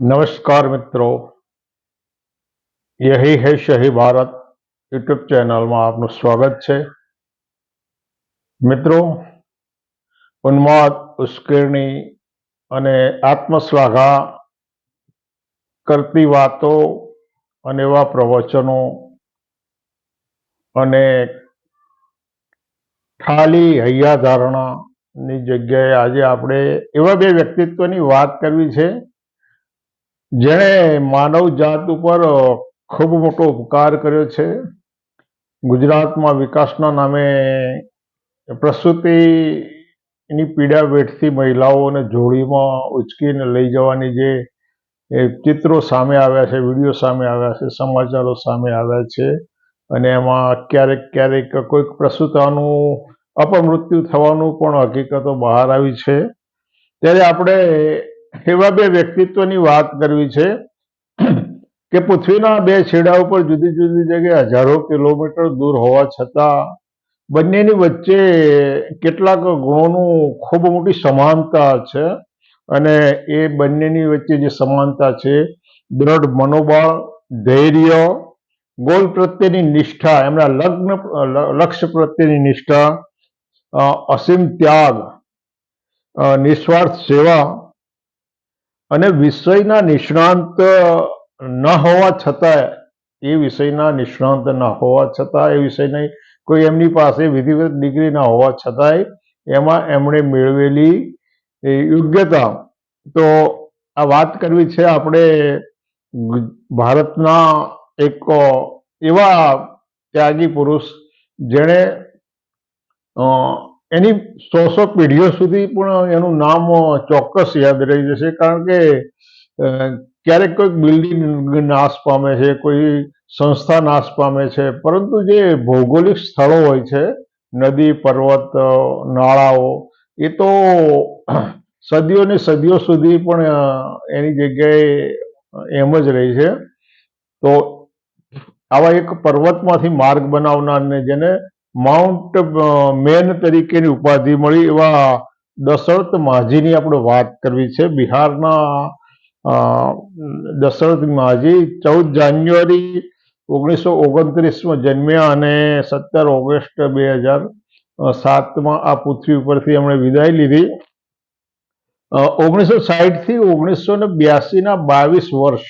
નમસ્કાર મિત્રો. યહી હૈ શહી ભારત યુટ્યુબ ચેનલમાં આપનું સ્વાગત છે. મિત્રો, ઉન્માદ, ઉશ્કેરણી અને આત્મશ્લાઘા કરતી વાતો અને એવા પ્રવચનો અને ખાલી હૈયા ધારણાની જગ્યાએ આજે આપણે એવા બે વ્યક્તિત્વની વાત કરવી છે જેણે માનવ જાત ઉપર ખૂબ મોટો ઉપકાર કર્યો છે. ગુજરાતમાં વિકાસના નામે પ્રસૂતિની પીડા વેઠતી મહિલાઓને જોડીમાં ઉચકીને લઈ જવાની જે ચિત્રો સામે આવ્યા છે, વીડિયો સામે આવ્યા છે, સમાચારો સામે આવ્યા છે અને એમાં ક્યારેક ક્યારેક કોઈક પ્રસૂતાનું અપમૃત્યુ થવાનું પણ હકીકતો બહાર આવી છે. ત્યારે આપણે એવા બે વ્યક્તિત્વની વાત કરવી છે કે પૃથ્વીના બે છેડા ઉપર જુદી જુદી જગ્યાએ હજારો કિલોમીટર દૂર હોવા છતાં બંનેની વચ્ચે કેટલાક ગુણોનું ખૂબ મોટી સમાનતા છે અને એ બંનેની વચ્ચે જે સમાનતા છે, દ્રઢ મનોબળ, ધૈર્ય, ગોલ પ્રત્યેની નિષ્ઠા, એમના લગ્ન, લક્ષ્ય પ્રત્યેની નિષ્ઠા અસીમ ત્યાગ નિસ્વાર્થ સેવા અને વિષયના નિષ્ણાંત ન હોવા છતાં એ વિષયના નિષ્ણાંત ન હોવા છતાં, એ વિષયની કોઈ એમની પાસે વિધિવત ડિગ્રી ના હોવા છતાંય, એમાં એમણે મેળવેલી યોગ્યતા. તો આ વાત કરવી છે આપણે ભારતના એક એવા ત્યાગી પુરુષ જેણે એની સો સો પેઢીઓ સુધી પણ એનું નામ ચોક્કસ યાદ રહી જશે, કારણ કે ક્યારેક કોઈક બિલ્ડિંગ નાશ પામે છે, કોઈ સંસ્થા નાશ પામે છે, પરંતુ જે ભૌગોલિક સ્થળો હોય છે, નદી, પર્વત, નાળાઓ, એ તો સદીઓની સદીઓ સુધી પણ એની જગ્યાએ એમ જ રહી છે. તો આવા એક પર્વતમાંથી માર્ગ બનાવનારને જેને માઉન્ટ મેન તરીકેની ઉપાધિ મળી એવા દશરથ માજીની આપણે વાત કરવી છે. બિહારના દશરથ માજી ચૌદ જાન્યુઆરી ઓગણીસો ઓગણત્રીસમાં જન્મ્યા અને સત્તર ઓગસ્ટ બે હજાર સાતમાં આ પૃથ્વી ઉપરથી એમણે વિદાય લીધી. ઓગણીસો સાહીઠથી ઓગણીસો ને બ્યાસી ના બાવીસ વર્ષ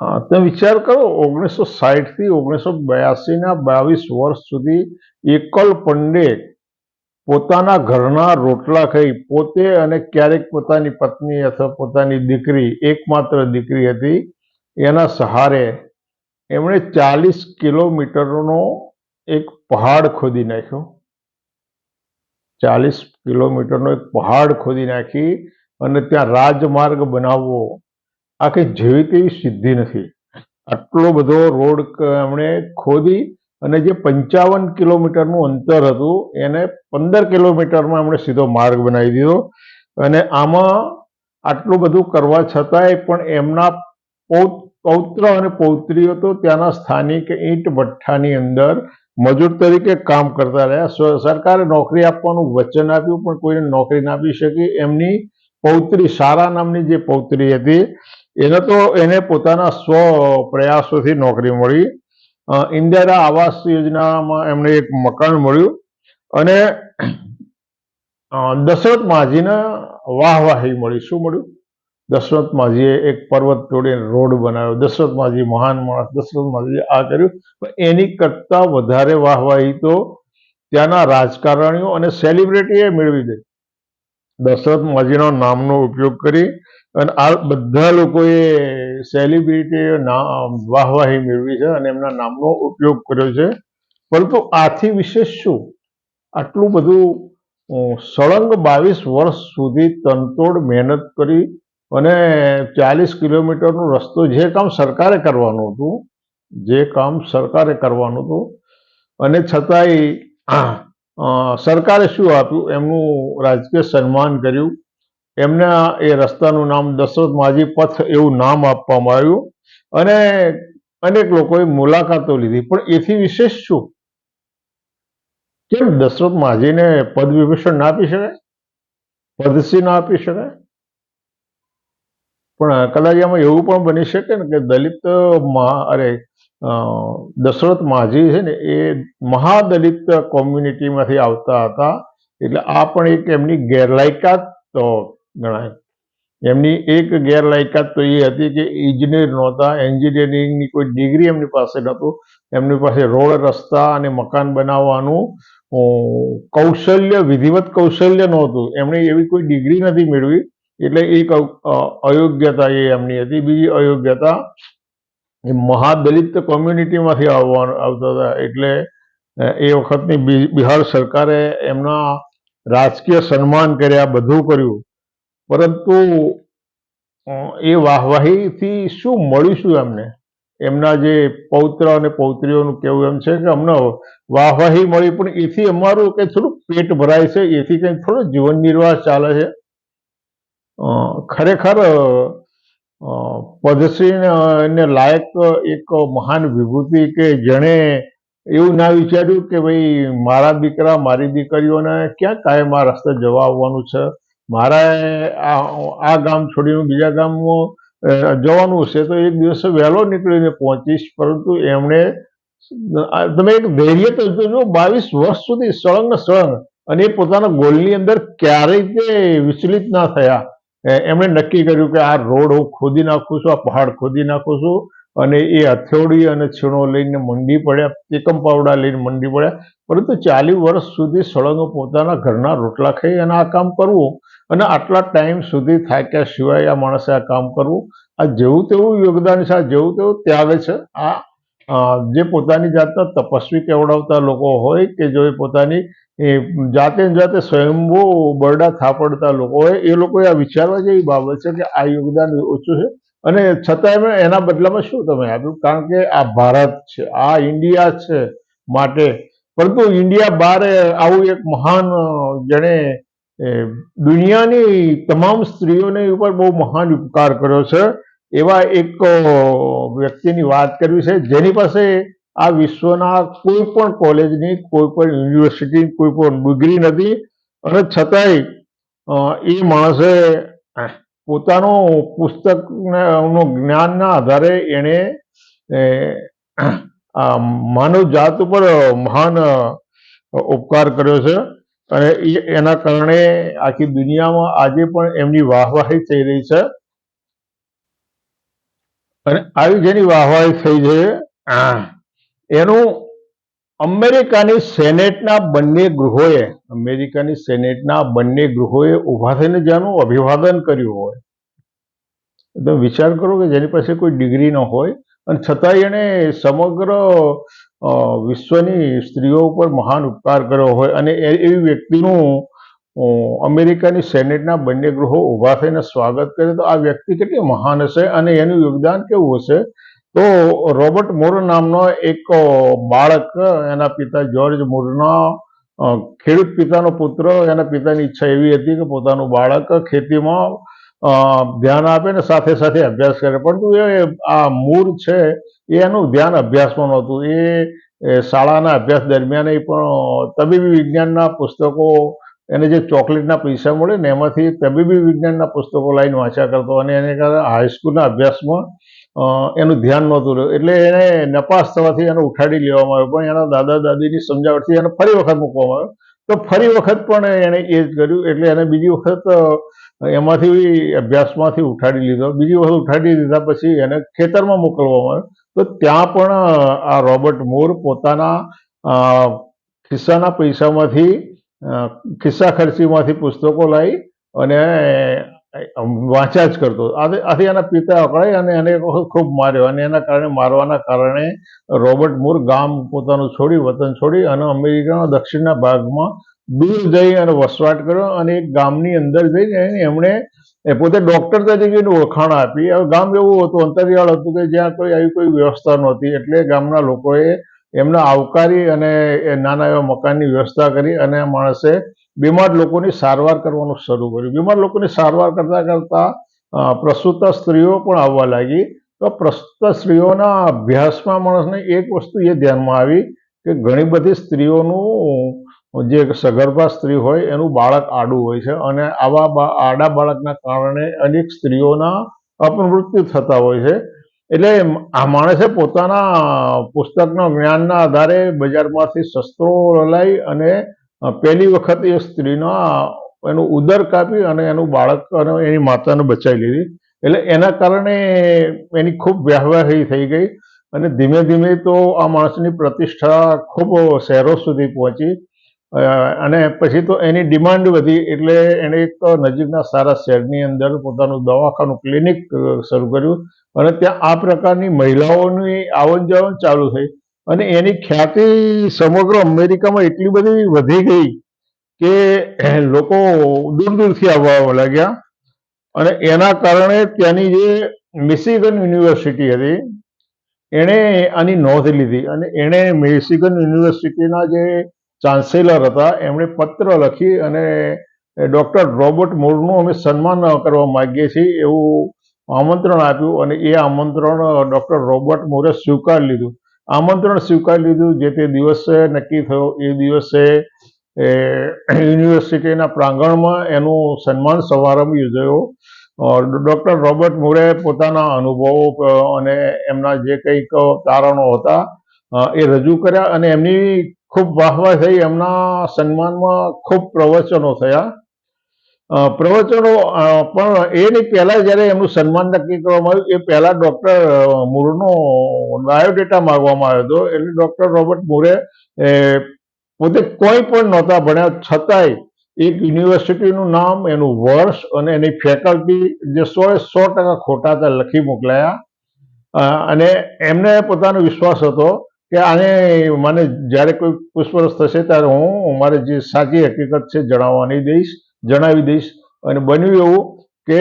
તમે વિચાર કરો ઓગણીસો સાહીઠથી ઓગણીસો બ્યાસીના બાવીસ વર્ષ સુધી એકલ પંડે પોતાના ઘરના રોટલા ખાઈ પોતે અને ક્યારેક પોતાની પત્ની અથવા પોતાની દીકરી, એકમાત્ર દીકરી હતી, એના સહારે એમણે ચાલીસ કિલોમીટરનો એક પહાડ ખોદી નાખ્યો. ચાલીસ કિલોમીટરનો એક પહાડ ખોદી નાખી અને ત્યાં રાજમાર્ગ બનાવવો આ કંઈ જેવી તેવી સિદ્ધિ નથી. આટલો બધો રોડ એમણે ખોદી અને જે પંચાવન કિલોમીટરનું અંતર હતું, એને પંદર કિલોમીટરમાં એમણે સીધો માર્ગ બનાવી દીધો. અને આમાં આટલું બધું કરવા છતાંય પણ એમના પૌત્ર અને પૌત્રીઓ તો ત્યાંના સ્થાનિક ઈંટ ભઠ્ઠાની અંદર મજૂર તરીકે કામ કરતા રહ્યા. સરકારે નોકરી આપવાનું વચન આપ્યું, પણ કોઈને નોકરી ના આપી શકી. એમની પૌત્રી સારા નામની જે પૌત્રી હતી એને તો એને પોતાના સ્વ પ્રયાસોથી નોકરી મળી. ઇન્દિરા આવાસ યોજનામાં એમને એક મકાન મળ્યું અને દશરથ માજીને વાહવાહી મળી. શું મળ્યું? દશરથ માઝીએ એક પર્વત તોડીને રોડ બનાવ્યો. દશરથ માજી મહાન માણસ. દશરથ માજીએ આ કર્યું. પણ એની કરતા વધારે વાહવાહી તો ત્યાંના રાજકારણીઓ અને સેલિબ્રિટીએ મેળવી દે દશરથ માઝીના નામનો ઉપયોગ કરી અને આ બધા લોકોએ સેલિબ્રિટીએ વાહવાહી મેળવી છે અને એમના નામનો ઉપયોગ કર્યો છે. પરંતુ આથી વિશેષ શું? આટલું બધું સળંગ બાવીસ વર્ષ સુધી તનતોડ મહેનત કરી અને ચાલીસ કિલોમીટરનો રસ્તો જે કામ સરકારે કરવાનું હતું, જે કામ સરકારે કરવાનું હતું, અને છતાંય સરકારે શું આપ્યું? એમનું રાજકીય સન્માન કર્યું. એમના એ રસ્તાનું નામ દશરથ માજી પથ એવું નામ આપવામાં આવ્યું. અને અનેક લોકોએ મુલાકાતો લીધી. પણ એથી વિશેષ શું? કેમ દશરથ માજીને પદ વિભૂષણ ના આપી શકાય? પદશ્રી ના આપી શકાય? પણ કદાચ એમાં એવું પણ બની શકે ને કે દલિત મા અરે દશરથ માજી છે ને, એ મહાદલિત કોમ્યુનિટીમાંથી આવતા હતા. એટલે આ પણ એક એમની ગેરલાયકાત ગણાય. એમની એક ગેરલાયકાત તો એ હતી કે ઇજનેર નહોતા એન્જિનિયરિંગની કોઈ ડિગ્રી એમની પાસે નહોતું. એમની પાસે રોડ, રસ્તા અને મકાન બનાવવાનું કૌશલ્ય, વિધિવત કૌશલ્ય નહોતું. એમણે એવી કોઈ ડિગ્રી નથી મેળવી. એટલે એક અયોગ્યતા એ એમની હતી. બીજી અયોગ્યતા એ મહાદલિત કોમ્યુનિટીમાંથી આવવાનું, આવતા હતા. એટલે એ વખતની બિહાર સરકારે એમના રાજકીય સન્માન કર્યા, બધું કર્યું. પરંતુ એ વાહવાહીથી શું મળ્યું એમને? એમના જે પૌત્ર અને પૌત્રીઓનું કેવું એમ છે કે અમને વાહવાહી મળી પણ એથી અમારું કંઈ થોડુંક પેટ ભરાય છે એથી કંઈ થોડો જીવન નિર્વાહ ચાલે છે. ખરેખર અ, પદ્મશ્રી ને લાયક એક મહાન વિભૂતિ કે જેણે એવું ના વિચાર્યું કે ભાઈ મારા દીકરા મારી દીકરીઓને ક્યાં કાયમ આ રસ્તે જવા આવવાનું છે? મારે આ ગામ છોડીને બીજા ગામમાં જવાનું છે, તો એક દિવસે વહેલો નીકળીને પહોંચીશ, પરંતુ એમણે તમે એક ધૈર્ય તો જોજો બાવીસ વર્ષ સુધી સળંગ સળંગ, અને એ પોતાના ગોલની અંદર ક્યારેય તે વિચલિત ના થયા. એમણે નક્કી કર્યું કે આ રોડ હું ખોદી નાખું છું, આ પહાડ ખોદી નાખું છું, અને એ હથોડી અને છીણો લઈને મંડી પડ્યા, એકમ પાવડા લઈને મંડી પડ્યા, પરંતુ ચાલીસ વર્ષ સુધી સળંગ પોતાના ઘરના રોટલા ખાઈ અને આ કામ કરવું. અને આટલા ટાઈમ સુધી થાક્યા સિવાય આ માણસે આ કામ કરવું. આ જેવું તેવું યોગદાન છે, આ જેવું તેવું ત્યાગ છે. આ જે પોતાની જાતના તપસ્વી કેવડાવતા લોકો હોય કે જો એ પોતાની જાતે જાતે સ્વયંભૂ બરડા થાપડતા લોકો હોય, એ લોકોએ આ વિચારવા જેવી બાબત છે કે આ યોગદાન ઓછું છે. અને છતાં એના બદલામાં શું તમે આપ્યું? કારણ કે આ ભારત છે, આ ઇન્ડિયા છે માટે. પરંતુ ઇન્ડિયા બહાર આવું એક મહાન જેણે દુનિયાની તમામ સ્ત્રીઓને ઉપર બહુ મહાન ઉપકાર કર્યો છે. એવા એક વ્યક્તિની વાત કરવી છે, જેની પાસે આ વિશ્વના કોઈ પણ કોલેજની, કોઈ પણ યુનિવર્સિટી, કોઈ પણ ડિગ્રી નથી. અને છતાંય એ માણસે પોતાનો પુસ્તકનું જ્ઞાનના આધારે એણે માનવ જાત ઉપર મહાન ઉપકાર કર્યો છે. અને એના કારણે આખી દુનિયામાં આજે પણ એમની વાહવાહી થઈ રહી છે. અને આવી જેની વાહવાહી થઈ છે એનું અમેરિકાની સેનેટના બંને ગૃહોએ અમેરિકાની સેનેટના બંને ગૃહોએ ઊભા થઈને જેનું અભિવાદન કર્યું હોય. તમે વિચાર કરો કે જેની પાસે કોઈ ડિગ્રી ન હોય અને છતાંય એણે સમગ્ર વિશ્વની સ્ત્રીઓ ઉપર મહાન ઉપકાર કર્યો હોય અને એવી વ્યક્તિનું અમેરિકાની સેનેટના બંને ગૃહો ઊભા થઈને સ્વાગત કરે તો આ વ્યક્તિ કેટલી મહાન હશે અને એનું યોગદાન કેવું હશે? તો રોબર્ટ મોર નામનો એક બાળક, એના પિતા જ્યોર્જ મોરના ખેડૂત પિતાનો પુત્ર, એના પિતાની ઈચ્છા એવી હતી કે પોતાનું બાળક ખેતીમાં ધ્યાન આપે ને સાથે સાથે અભ્યાસ કરે. પરંતુ એ આ મૂર છે, એનું ધ્યાન અભ્યાસમાં નહોતું. એ શાળાના અભ્યાસ દરમિયાન પણ તબીબી વિજ્ઞાનના પુસ્તકો, એને જે ચોકલેટના પૈસા મળે ને એમાંથી તબીબી વિજ્ઞાનના પુસ્તકો લાઈને વાંચ્યા કરતો અને એને કારણે હાઈસ્કૂલના અભ્યાસમાં એનું ધ્યાન નહોતું રહ્યું. એટલે એને નપાસ થવાથી એને ઉઠાડી લેવામાં આવ્યો. પણ એના દાદા દાદીની સમજાવટથી એને ફરી વખત મૂકવામાં આવ્યો. તો ફરી વખત પણ એણે એ જ કર્યું. એટલે એને બીજી વખત એમાંથી અભ્યાસમાંથી ઉઠાડી લીધો. બીજી વખત ઉઠાડી દીધા પછી એને ખેતરમાં મોકલવામાં આવ્યો. તો ત્યાં પણ આ રોબર્ટ મોર પોતાના ખિસ્સાના પૈસામાંથી ખિસ્સા ખર્ચીમાંથી પુસ્તકો લાવી અને વાંચ્યા જ કરતો. આથી એના પિતા અકળાઈ અને એને ખૂબ માર્યો અને એના કારણે મારવાના કારણે રોબર્ટ મૂર ગામ પોતાનું છોડી, વતન છોડી અને અમેરિકાના દક્ષિણના ભાગમાં દૂર જઈ અને વસવાટ કર્યો અને એક ગામની અંદર જઈને એમણે એ પોતે ડૉક્ટર તરીકેની ઓળખાણ આપી. હવે ગામ એવું હતું, અંતરિયાળ હતું કે જ્યાં કોઈ આવી કોઈ વ્યવસ્થા નહોતી. એટલે ગામના લોકોએ એમને આવકારી અને એ નાના એવા મકાનની વ્યવસ્થા કરી અને માણસે બીમાર લોકોની સારવાર કરવાનું શરૂ કર્યું. બીમાર લોકોની સારવાર કરતા કરતા અ, સ્ત્રીઓ પણ આવવા લાગી. તો પ્રસૂત સ્ત્રીઓના અભ્યાસમાં માણસને એક વસ્તુ એ ધ્યાનમાં આવી કે ઘણી બધી સ્ત્રીઓનું જે સગર્ભા સ્ત્રી હોય એનું બાળક આડું હોય છે અને આવા આડા બાળકના કારણે અનેક સ્ત્રીઓના અપમૃત્યુ થતા હોય છે. એટલે આ માણસે પોતાના પુસ્તકના જ્ઞાનના આધારે બજારમાંથી શસ્ત્રો લઈ અને પહેલી વખત એ સ્ત્રીના એનું ઉદર કાપી અને એનું બાળક અને એની માતાને બચાવી લીધી. એટલે એના કારણે એની ખૂબ વ્યાહવાહી થઈ ગઈ અને ધીમે ધીમે તો આ માણસની પ્રતિષ્ઠા ખૂબ શહેરો સુધી પહોંચી. અને પછી તો એની ડિમાન્ડ વધી એટલે એણે એક નજીકના સારા શહેરની અંદર પોતાનું દવાખાનું ક્લિનિક શરૂ કર્યું અને ત્યાં આ પ્રકારની મહિલાઓની આવન જાવન ચાલુ થઈ. અને એની ખ્યાતિ સમગ્ર અમેરિકામાં એટલી બધી વધી ગઈ કે લોકો દૂર દૂરથી આવવા લાગ્યા. અને એના કારણે ત્યાંની જે મિશિગન યુનિવર્સિટી હતી, એણે આની નોંધ લીધી અને એણે મિશિગન યુનિવર્સિટીના જે ચાન્સેલર હતા, એમણે પત્ર લખી અને ડૉક્ટર રોબર્ટ મોરનું અમે સન્માન કરવા માગીએ છીએ એવું આમંત્રણ આપ્યું અને એ આમંત્રણ ડૉક્ટર રોબર્ટ મોરે સ્વીકાર લીધું. આમંત્રણ સ્વીકારી લીધું જે તે દિવસે નક્કી થયો. એ દિવસે, એ, યુનિવર્સિટીના પ્રાંગણમાં એનું સન્માન સમારંભ યોજાયો. ડૉક્ટર રોબર્ટ મુરે પોતાના અનુભવો અને એમના જે કંઈક તારણો હતા એ રજૂ કર્યા અને એમની ખૂબ વાહવાહ થઈ. એમના સન્માનમાં ખૂબ પ્રવચનો થયા. પ્રવચનો પણ એની પહેલા જ્યારે એમનું સન્માન નક્કી કરવામાં આવ્યું, એ પહેલા ડોક્ટર મૂરનો બાયોડેટા માગવામાં આવ્યો હતો. એટલે ડોક્ટર રોબર્ટ મૂરે પોતે કોઈ પણ નહોતા ભણ્યા, છતાંય એક યુનિવર્સિટીનું નામ, એનું વર્ષ અને એની ફેકલ્ટી જે સો એ સો ટકા ખોટા હતા, લખી મોકલાયા. અને એમને પોતાનો વિશ્વાસ હતો કે આને મને જ્યારે કોઈ પૂછપરછ થશે ત્યારે હું મારે જે સાચી હકીકત છે જણાવવાની દઈશ. જણાવી દઈશ. અને બન્યું એવું કે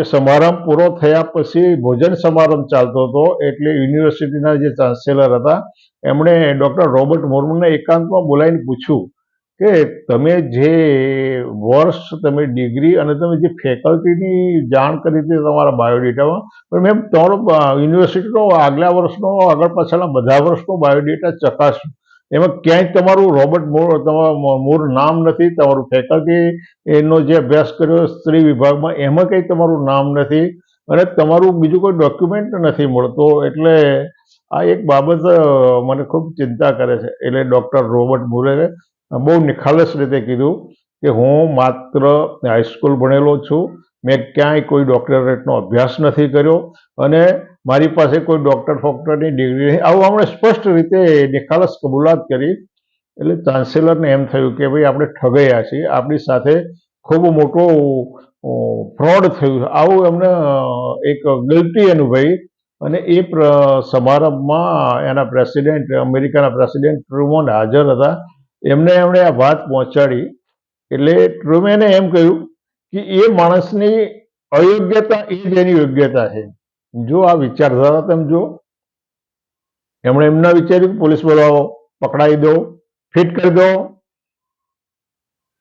એ સમારંભ પૂરો થયા પછી ભોજન સમારંભ ચાલતો હતો. એટલે યુનિવર્સિટીના જે ચાન્સેલર હતા, એમણે ડૉક્ટર રોબર્ટ મોર્મનને એકાંતમાં બોલાવીને પૂછ્યું કે તમે જે વર્ષ, તમે ડિગ્રી અને તમે જે ફેકલ્ટીની જાણ કરી હતી તમારા બાયોડેટામાં, પણ મેમ તમારો યુનિવર્સિટીનો આગલા વર્ષનો, આગળ પાછળના બધા વર્ષનો બાયોડેટા ચકાસ્યો. એમાં ક્યાંય તમારું રોબર્ટ મૂર મૂળ નામ નથી, તમારું ફેકલ્ટી એનો જે અભ્યાસ કર્યો સ્ત્રી વિભાગમાં, એમાં કંઈ તમારું નામ નથી અને તમારું બીજું કોઈ ડોક્યુમેન્ટ નથી મળતો. એટલે આ એક બાબત મને ખૂબ ચિંતા કરે છે. એટલે ડૉક્ટર રોબર્ટ મૂરે બહુ નિખાલસ રીતે કીધું કે હું માત્ર હાઈસ્કૂલ ભણેલો છું. મેં ક્યાંય કોઈ ડોક્ટરેટનો અભ્યાસ નથી કર્યો અને મારી પાસે કોઈ ડૉક્ટર ફોક્ટરની ડિગ્રી નહીં. આવું આપણે સ્પષ્ટ રીતે નિખાલસ કબૂલાત કરી એટલે ચાન્સેલરને એમ થયું કે ભાઈ આપણે ઠગાયા છીએ. આપણી સાથે ખૂબ મોટો ફ્રોડ થયું. આવું એમને એક ગલતી અનુભવી અને એ સમારંભમાં એના પ્રેસિડેન્ટ અમેરિકાના પ્રેસિડેન્ટ ટ્રુમન હાજર હતા. એમને એમણે આ વાત પહોંચાડી એટલે ટ્રુમેને એમ કહ્યું કે એ માણસની અયોગ્યતા એ જ એની યોગ્યતા છે. જો આ વિચારધારા તમે જો એમણે એમ ના વિચાર્યું પોલીસ બોલાવો પકડાવી દો, ફિટ કરી દો.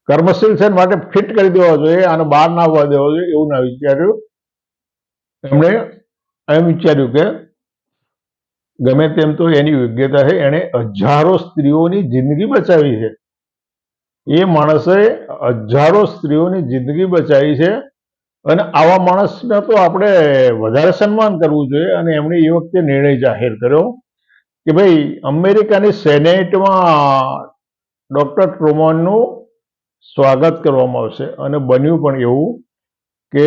કર્મશીલ છે માટે ફિટ કરી દેવા જોઈએ, આને બહાર ના આવવા દેવો જોઈએ, એવું ના વિચાર્યું. એમણે એમ વિચાર્યું કે ગમે તેમ તો એની યોગ્યતા છે, એણે હજારો સ્ત્રીઓની જિંદગી બચાવી છે. એ માણસે હજારો સ્ત્રીઓની જિંદગી બચાવી છે અને આવા માણસને તો આપણે વધારે સન્માન કરવું જોઈએ અને એમણે એ વખતે નિર્ણય જાહેર કર્યો કે ભાઈ, અમેરિકાની સેનેટમાં ડૉક્ટર ટ્રુમનનું સ્વાગત કરવામાં આવશે. અને બન્યું પણ એવું કે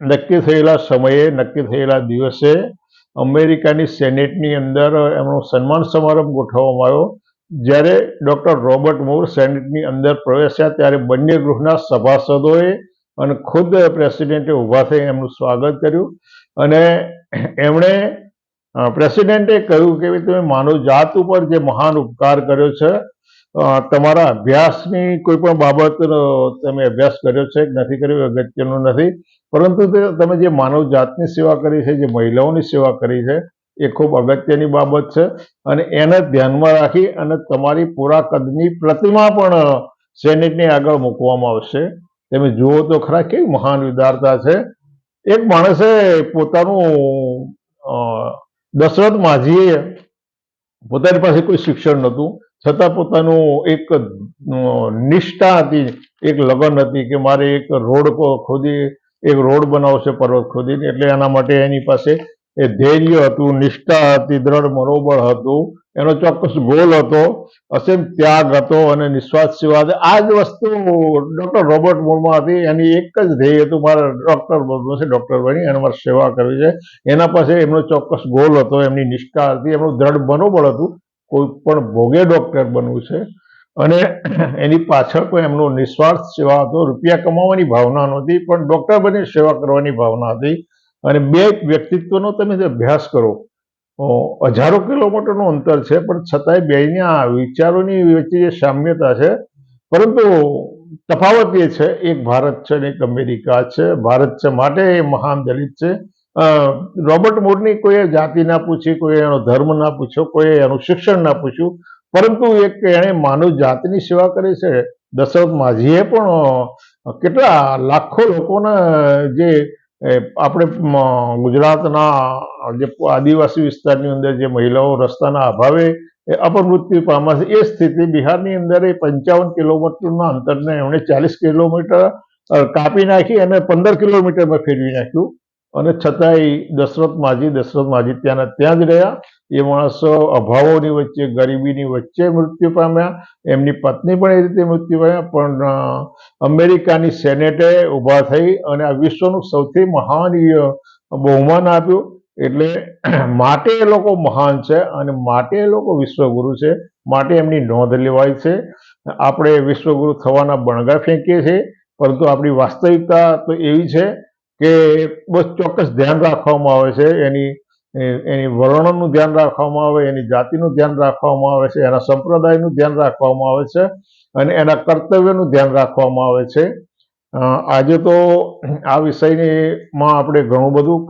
નક્કી થયેલા સમયે, નક્કી થયેલા દિવસે અમેરિકાની સેનેટની અંદર એમનો સન્માન સમારંભ ગોઠવવામાં આવ્યો. જ્યારે ડૉક્ટર રોબર્ટ મૂર સેનેટની અંદર પ્રવેશ્યા ત્યારે બંને ગૃહના સભાસદોએ અને ખુદ પ્રેસિડેન્ટે ઊભા થઈ એમનું સ્વાગત કર્યું. અને એમણે પ્રેસિડેન્ટે કહ્યું કે તમે માનવ જાત ઉપર જે મહાન ઉપકાર કર્યો છે તમારા અભ્યાસની કોઈ પણ બાબતનો તમે અભ્યાસ કર્યો છે, નથી કર્યો અગત્યનું નથી. પરંતુ તમે જે માનવ જાતની સેવા કરી છે, જે મહિલાઓની સેવા કરી છે, એ ખૂબ અગત્યની બાબત છે. અને એને ધ્યાનમાં રાખી અને તમારી પૂરા કદની પ્રતિમા પણ સેનેટની આગળ મૂકવામાં આવશે. તમે જુઓ તો ખરા કેવી મહાન વિદારતા છે. એક માણસે પોતાનું દશરથ માઝીએ પોતાની પાસે કોઈ શિક્ષણ નહોતું. છતાં પોતાનું એક નિષ્ઠા હતી, એક લગન હતી કે મારે એક રોડ ખોદી, એક રોડ બનાવશે પર્વત ખોદીને. એટલે એના માટે એની પાસે એ ધૈર્ય હતું, નિષ્ઠા હતી, દ્રઢ મનોબળ હતું. એનો ચોક્કસ ગોલ હતો, અસીમ ત્યાગ હતો અને નિસ્વાર્થ સેવા આ જ વસ્તુ ડોક્ટર રોબર્ટ મોરમાં હતી. એની એક જ ધ્યેય હતું મારે ડોક્ટર બનવું છે, ડોક્ટર બની અને મારે સેવા કરવી છે. એના પાસે એમનો ચોક્કસ ગોલ હતો, એમની નિષ્ઠા હતી, એમનું દ્રઢ મનોબળ હતું. કોઈ પણ ભોગે ડોક્ટર બનવું છે. અને એની પાછળ પણ એમનો નિસ્વાર્થ સેવા હતો. રૂપિયા કમાવાની ભાવના નહોતી, પણ ડોક્ટર બની, સેવા કરવાની ભાવના હતી. અને બે વ્યક્તિત્વનો તમે જે અભ્યાસ કરો. હજારો કિલોમીટરનું અંતર છે, પણ છતાંય બેના વિચારોની વચ્ચે જે સામ્યતા છે, પરંતુ તફાવત એ છે, એક ભારત છે અને એક અમેરિકા છે. ભારત છે માટે એ મહાન દલિત છે. રોબર્ટ મોરની કોઈએ જાતિ ના પૂછી કોઈ એનો ધર્મ ના પૂછ્યો, કોઈ એનું શિક્ષણ ના પૂછ્યું, પરંતુ એક એણે માનવ જાતની સેવા કરી છે. દશરથ માઝીએ પણ કેટલા લાખો લોકોના જે આપણે ગુજરાતના જે આદિવાસી વિસ્તારની અંદર જે મહિલાઓ રસ્તાના અભાવે એ અપમૃત્યુ પામે છે એ સ્થિતિ બિહારની અંદર એ પંચાવન કિલોમીટરના અંતરને એમણે ચાલીસ કિલોમીટર કાપી નાખી અને પંદર કિલોમીટરમાં ફેરવી નાખ્યું. અને છતાંય દશરથ માજી દશરથ માજી ત્યાંના ત્યાં જ રહ્યા. એ માણસો અભાવોની વચ્ચે, ગરીબીની વચ્ચે મૃત્યુ પામ્યા. એમની પત્ની પણ એ રીતે મૃત્યુ પામ્યા. પણ અમેરિકાની સેનેટે ઊભા થઈ અને આ વિશ્વનું સૌથી મહાન બહુમાન આપ્યું. એટલે માટે એ લોકો મહાન છે અને માટે એ લોકો વિશ્વગુરુ છે. માટે એમની નોંધ લેવાય છે. આપણે વિશ્વગુરુ થવાના બણગા ફેંકીએ છીએ. પરંતુ આપણી વાસ્તવિકતા તો એવી છે કે બસ ચોક્કસ ધ્યાન રાખવામાં આવે છે, એની એની વર્ણનનું ધ્યાન રાખવામાં આવે, એની જાતિનું ધ્યાન રાખવામાં આવે છે, એના સંપ્રદાયનું ધ્યાન રાખવામાં આવે છે, અને એના કર્તવ્યનું ધ્યાન રાખવામાં આવે છે. આજે તો આ વિષયનીમાં આપણે ઘણું બધું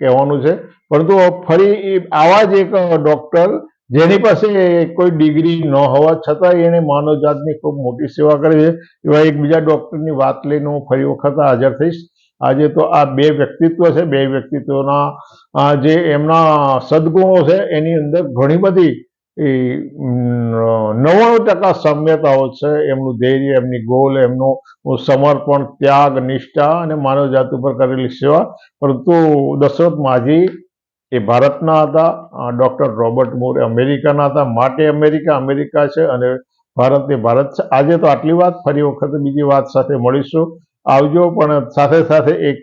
કહેવાનું છે, પરંતુ ફરી આવા જ એક ડૉક્ટર જેની પાસે કોઈ ડિગ્રી ન હોવા છતાં એણે માનવજાતની ખૂબ મોટી સેવા કરી છે. એવા એક બીજા ડોક્ટરની વાત લઈને હું ફરી વખત હાજર થઈશ. આજે તો આ બે વ્યક્તિત્વ છે, બે વ્યક્તિત્વના જે એમના સદગુણો છે, એની અંદર ઘણી બધી નવ્વાણું ટકા સામ્યતાઓ છે. એમનું ધૈર્ય, એમની ગોલ, એમનું સમર્પણ, ત્યાગ, નિષ્ઠા અને માનવજાત ઉપર કરેલી સેવા. પરંતુ દશરથ માજી એ ભારતના હતા ડૉક્ટર રોબર્ટ મોર અમેરિકાના હતા, માટે અમેરિકા અમેરિકા છે અને ભારત એ ભારત છે. આજે તો આટલી વાત, ફરી વખત બીજી વાત સાથે મળીશું. આવજો, પણ સાથે સાથે એક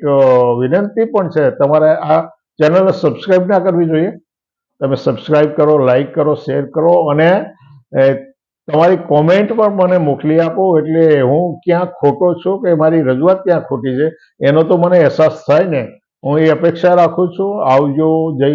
વિનંતી પણ છે. તમારે આ ચેનલને સબસ્ક્રાઈબ ના કરવી જોઈએ. તમે સબસ્ક્રાઈબ કરો લાઈક કરો, શેર કરો અને તમારી કોમેન્ટ પણ મને મોકલી આપો, એટલે હું ક્યાં ખોટો છું કે મારી રજૂઆત ક્યાં ખોટી છે, એનો તો મને અહેસાસ થાય ને. હું એ અપેક્ષા રાખું છું. આવજો, જય